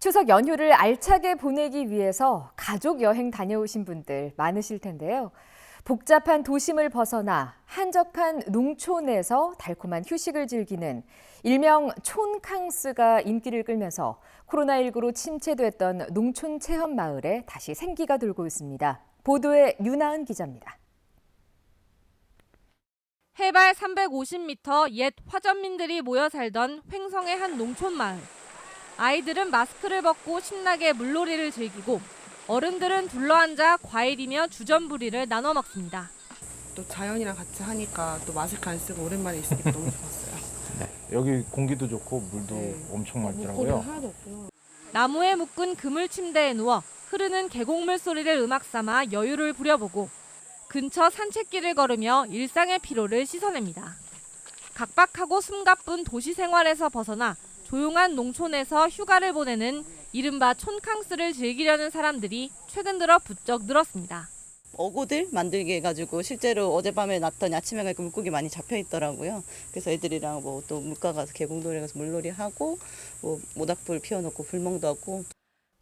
추석 연휴를 알차게 보내기 위해서 가족 여행 다녀오신 분들 많으실 텐데요. 복잡한 도심을 벗어나 한적한 농촌에서 달콤한 휴식을 즐기는 일명 촌캉스가 인기를 끌면서 코로나19로 침체됐던 농촌 체험 마을에 다시 생기가 돌고 있습니다. 보도에 윤아은 기자입니다. 해발 350m 옛 화전민들이 모여 살던 횡성의 한 농촌 마을. 아이들은 마스크를 벗고 신나게 물놀이를 즐기고 어른들은 둘러앉아 과일이며 주전부리를 나눠 먹습니다. 또 자연이랑 같이 하니까 또 마스크 안 쓰고 오랜만에 있으니까 너무 좋았어요. 여기 공기도 좋고 물도 네. 엄청 맑더라고요. 없고요. 나무에 묶은 그물 침대에 누워 흐르는 계곡물 소리를 음악 삼아 여유를 부려보고 근처 산책길을 걸으며 일상의 피로를 씻어냅니다. 각박하고 숨가쁜 도시 생활에서 벗어나 조용한 농촌에서 휴가를 보내는 이른바 촌캉스를 즐기려는 사람들이 최근 들어 부쩍 늘었습니다. 어고들 만들게 해가지고 실제로 어젯밤에 났더니 아침에 가니까 물고기 많이 잡혀 있더라고요. 그래서 애들이랑 뭐 또 물가 가서 계곡놀이 가서 물놀이 하고 뭐 모닥불 피워놓고 불멍도 하고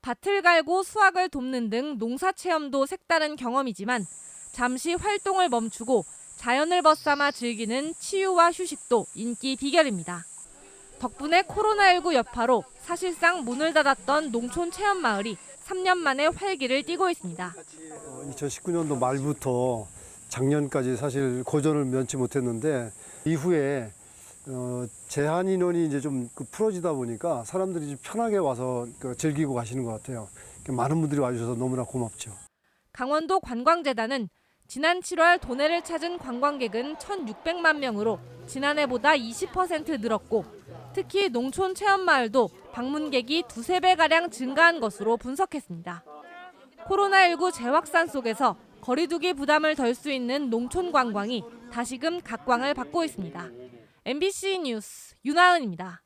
밭을 갈고 수확을 돕는 등 농사 체험도 색다른 경험이지만 잠시 활동을 멈추고 자연을 벗삼아 즐기는 치유와 휴식도 인기 비결입니다. 덕분에 코로나19 여파로 사실상 문을 닫았던 농촌 체험 마을이 3년 만에 활기를 띠고 있습니다. 2019년도 말부터 작년까지 사실 고전을 면치 못했는데 이후에 어, 제한 인원이 이제 좀 그 풀어지다 보니까 사람들이 좀 편하게 와서 그 즐기고 가시는 것 같아요. 많은 분들이 와주셔서 너무나 고맙죠. 강원도 관광재단은 지난 7월 도내를 찾은 관광객은 1,600만 명으로 지난해보다 20% 늘었고 특히 농촌 체험마을도 방문객이 두세 배가량 증가한 것으로 분석했습니다. 코로나19 재확산 속에서 거리두기 부담을 덜 수 있는 농촌 관광이 다시금 각광을 받고 있습니다. MBC 뉴스 윤하은입니다.